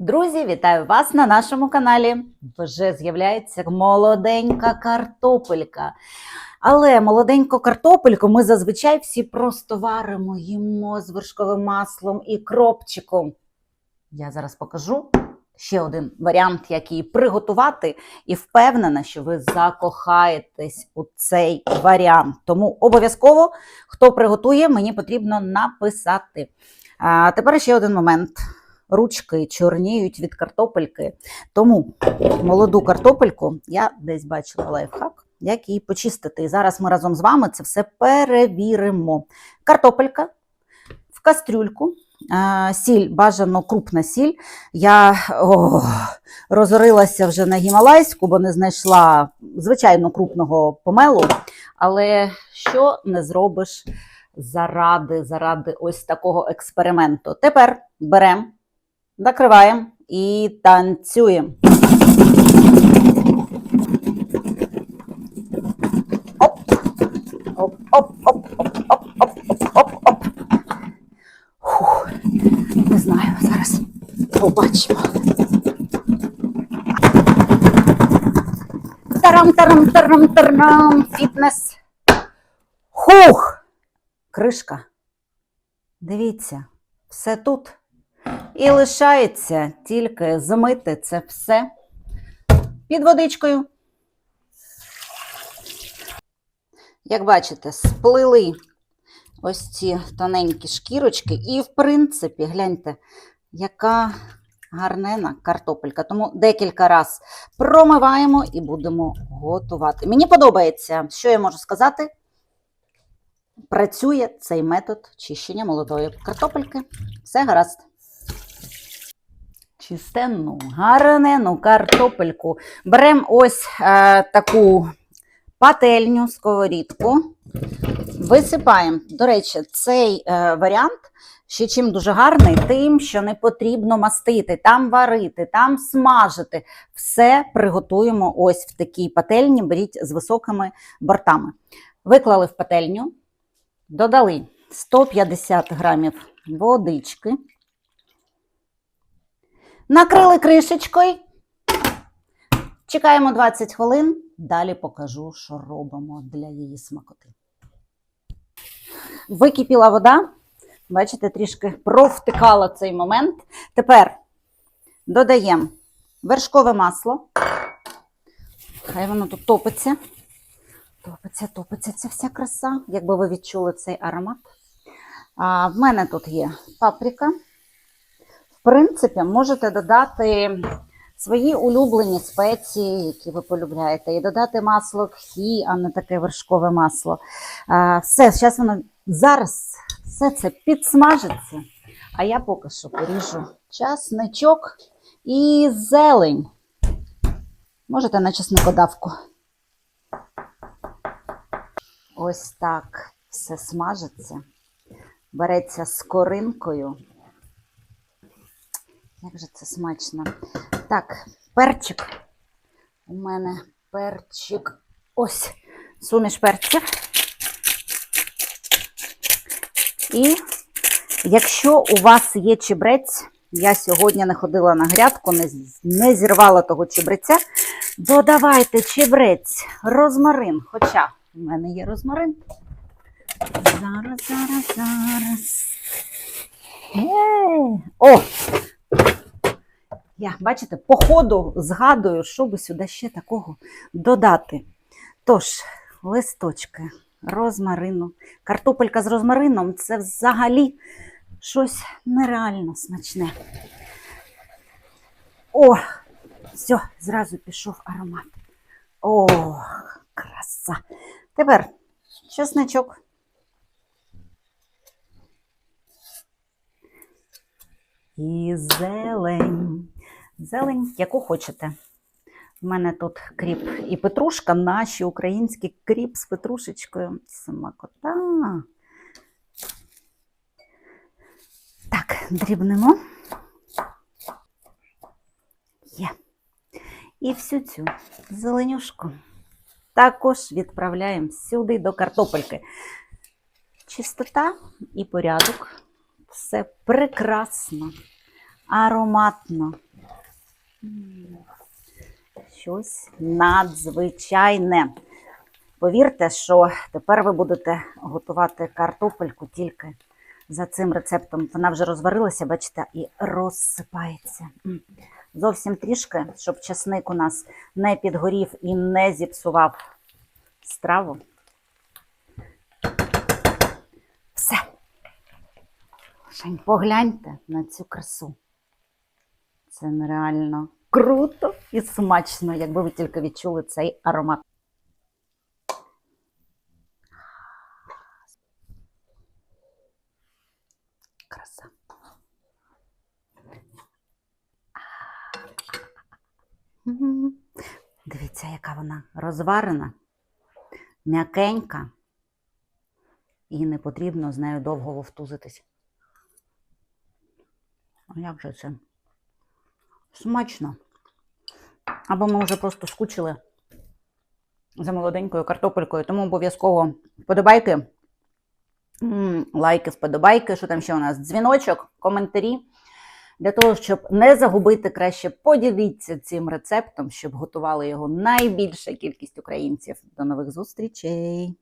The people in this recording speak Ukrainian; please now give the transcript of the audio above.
Друзі, вітаю вас на нашому каналі. Вже з'являється молоденька картопелька. Але молоденьку картопельку ми зазвичай всі просто варимо, їмо з вершковим маслом і кропчиком. Я зараз покажу ще один варіант, як її приготувати, і впевнена, що ви закохаєтесь у цей варіант. Тому обов'язково, хто приготує, мені потрібно написати. А тепер ще один момент. Ручки чорніють від картопельки. Тому молоду картопельку я десь бачила лайфхак, як її почистити. І зараз ми разом з вами це все перевіримо. Картопелька в кастрюльку, сіль, бажано крупна сіль. Я о, розорилася вже на гімалайську, бо не знайшла звичайно крупного помелу. Але що не зробиш заради, заради ось такого експерименту? Тепер беремо, накриваємо і танцюємо. Оп, оп, оп, оп, оп, оп, оп, не знаю, зараз побачимо. Тарам, тарам, тарам, тарам, фітнес. Хух! Кришка. Дивіться, все тут. І лишається тільки замити це все під водичкою. Як бачите, сплили ось ці тоненькі шкірочки, і, в принципі, гляньте, яка гарнена картопелька. Тому декілька разів промиваємо і будемо готувати. Мені подобається, що я можу сказати. Працює цей метод чищення молодої картопельки. Все гаразд. Чистенну, гарнену картопельку. Беремо ось е, таку пательню, сковорідку. Висипаємо. До речі, цей е, варіант ще чим дуже гарний, тим, що не потрібно мастити, там варити, там смажити. Все приготуємо ось в такій пательні, беріть з високими бортами. Виклали в пательню, додали 150 грамів водички, накрили кришечкою. Чекаємо 20 хвилин. Далі покажу, що робимо для її смакоти. Википіла вода. Бачите, трішки провтикала цей момент. Тепер додаємо вершкове масло. Хай воно тут топиться. Топиться, топиться ця вся краса, якби ви відчули цей аромат. А, в мене тут є паприка. Принципі, можете додати свої улюблені спеції, які ви полюбляєте, і додати масло кхі, а не таке вершкове масло. Все, зараз воно зараз все це підсмажиться. А я поки що поріжу часничок і зелень. Можете на чесникодавку. Ось так все смажиться. Береться з коринкою. Як же це смачно. Так, перчик. У мене перчик. Ось суміш перців. І якщо у вас є чебрець, я сьогодні не ходила на грядку, не, не зірвала того чебреця, додавайте чебрець, розмарин. Хоча в мене є розмарин. Зараз, зараз, зараз. Е, О! Я, бачите, по ходу згадую, що би сюди ще такого додати. Тож, листочки розмарину. Картопелька з розмарином це взагалі щось нереально смачне. О, все, зразу пішов аромат. О, краса. Тепер чесничок. І зелень. Зелень, яку хочете. У мене тут кріп і петрушка, наші українські кріп з петрушечкою. Смакота. Так, дрібнемо. Є. І всю цю зеленюшку також відправляємо сюди до картопельки. Чистота і порядок. Все прекрасно, ароматно, Щось надзвичайне. Повірте, що тепер ви будете готувати картопельку тільки за цим рецептом. Вона вже розварилася, бачите, і розсипається. Зовсім трішки, щоб часник у нас не підгорів і не зіпсував страву. Все. Жень, погляньте на цю красу. Це нереально круто і смачно, якби ви тільки відчули цей аромат. Краса. Дивіться, яка вона розварена, м'якенька, і не потрібно з нею довго вовтузитись. А як же це? Смачно. Або ми вже просто скучили за молоденькою картопелькою, тому обов'язково вподобайки, лайки, вподобайки, що там ще у нас, дзвіночок, коментарі. Для того, щоб не загубити, краще поділіться цим рецептом, щоб готували його найбільша кількість українців. До нових зустрічей!